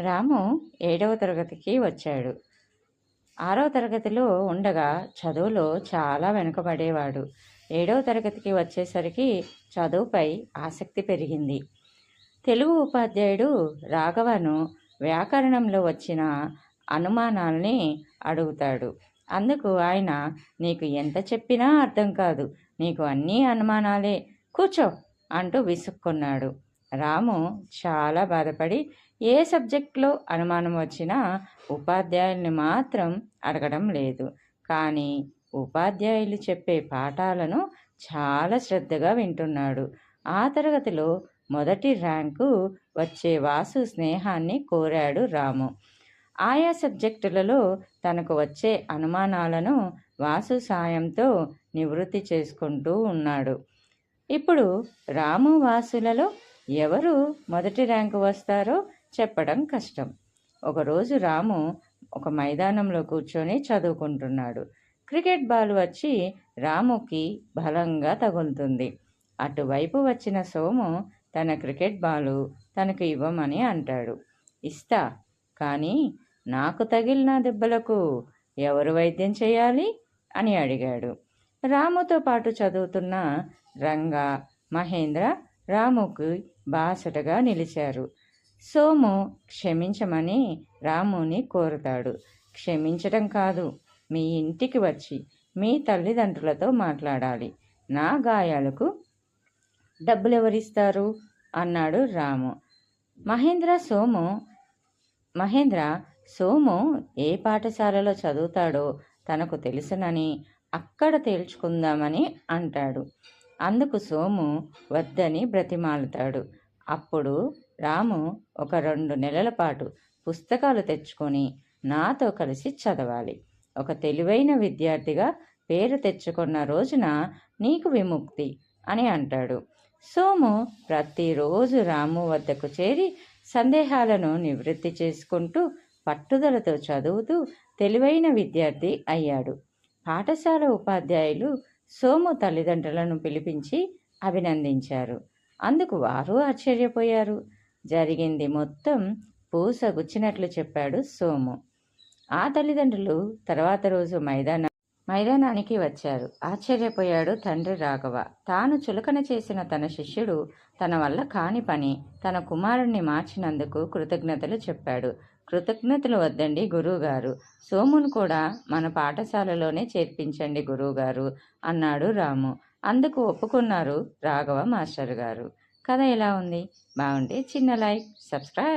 రాము ఏడవ తరగతికి వచ్చాడు. ఆరవ తరగతిలో ఉండగా చదువులో చాలా వెనుకబడేవాడు. ఏడవ తరగతికి వచ్చేసరికి చదువుపై ఆసక్తి పెరిగింది. తెలుగు ఉపాధ్యాయుడు రాఘవను వ్యాకరణంలో వచ్చిన అనుమానాల్ని అడుగుతాడు. అందుకు ఆయన నీకు ఎంత చెప్పినా అర్థం కాదు. నీకు అన్నీ అనుమానాలే. కూర్చో అంటూ విసుక్కున్నాడు. రాము చాలా బాధపడి ఏ సబ్జెక్ట్లో అనుమానం వచ్చినా ఉపాధ్యాయుల్ని మాత్రం అడగడం లేదు. కానీ ఉపాధ్యాయులు చెప్పే పాఠాలను చాలా శ్రద్ధగా వింటున్నాడు. ఆ తరగతిలో మొదటి ర్యాంకు వచ్చే వాసు స్నేహాన్ని కోరాడు రాము. ఆయా సబ్జెక్టులలో తనకు వచ్చే అనుమానాలను వాసు సాయంతో నివృత్తి చేసుకుంటూ ఉన్నాడు. ఇప్పుడు రాము వాసులలో ఎవరు మొదటి ర్యాంకు వస్తారో చెప్పడం కష్టం. ఒకరోజు రాము ఒక మైదానంలో కూర్చొని చదువుకుంటున్నాడు. క్రికెట్ బాల్ వచ్చి రాముకి బలంగా తగులుతుంది. అటువైపు వచ్చిన సోము తన క్రికెట్ బాలు తనకు ఇవ్వమని అంటాడు. ఇస్తా కానీ నాకు తగిలిన దెబ్బలకు ఎవరు వైద్యం చేయాలి? అని అడిగాడు. రాముతో పాటు చదువుతున్న రంగా మహేంద్ర రాముకి బాసటగా నిలిచారు. సోము క్షమించమని రాముని కోరుతాడు. క్షమించటం కాదు మీ ఇంటికి వచ్చి మీ తల్లిదండ్రులతో మాట్లాడాలి. నా గాయాలకు డబ్బులు ఎవరిస్తారు అన్నాడు రాము. మహేంద్ర సోము మహేంద్ర సోము ఏ పాఠశాలలో చదువుతాడో తనకు తెలుసునని అక్కడ తేల్చుకుందామని అంటాడు. అందుకు సోము వద్దని బ్రతిమాలుతాడు. అప్పుడు రాము ఒక రెండు నెలల పాటు పుస్తకాలు తెచ్చుకొని నాతో కలిసి చదవాలి. ఒక తెలివైన విద్యార్థిగా పేరు తెచ్చుకున్న రోజున నీకు విముక్తి అని అంటాడు. సోము ప్రతిరోజు రాము వద్దకు చేరి సందేహాలను నివృత్తి చేసుకుంటూ పట్టుదలతో చదువుతూ తెలివైన విద్యార్థి అయ్యాడు. పాఠశాల ఉపాధ్యాయులు సోము తల్లిదండ్రులను పిలిపించి అభినందించారు. అందుకు వారు ఆశ్చర్యపోయారు. జరిగింది మొత్తం పూస గుచ్చినట్లు చెప్పాడు సోము. ఆ తల్లిదండ్రులు తర్వాత రోజు మైదాన మైదానానికి వచ్చారు. ఆశ్చర్యపోయాడు తండ్రి రాఘవ. తాను చులకన చేసిన తన శిష్యుడు తన వల్ల కాని పని తన కుమారుణ్ణి మార్చినందుకు కృతజ్ఞతలు చెప్పాడు. కృతజ్ఞతలు వద్దండి గురువుగారు. సోమును కూడా మన పాఠశాలలోనే చేర్పించండి గురువుగారు అన్నాడు రాము. అందుకు ఒప్పుకున్నారు రాఘవ మాస్టర్ గారు. కథ ఎలా ఉంది? బాగుంటే చిన్న లైక్ సబ్స్క్రైబ్.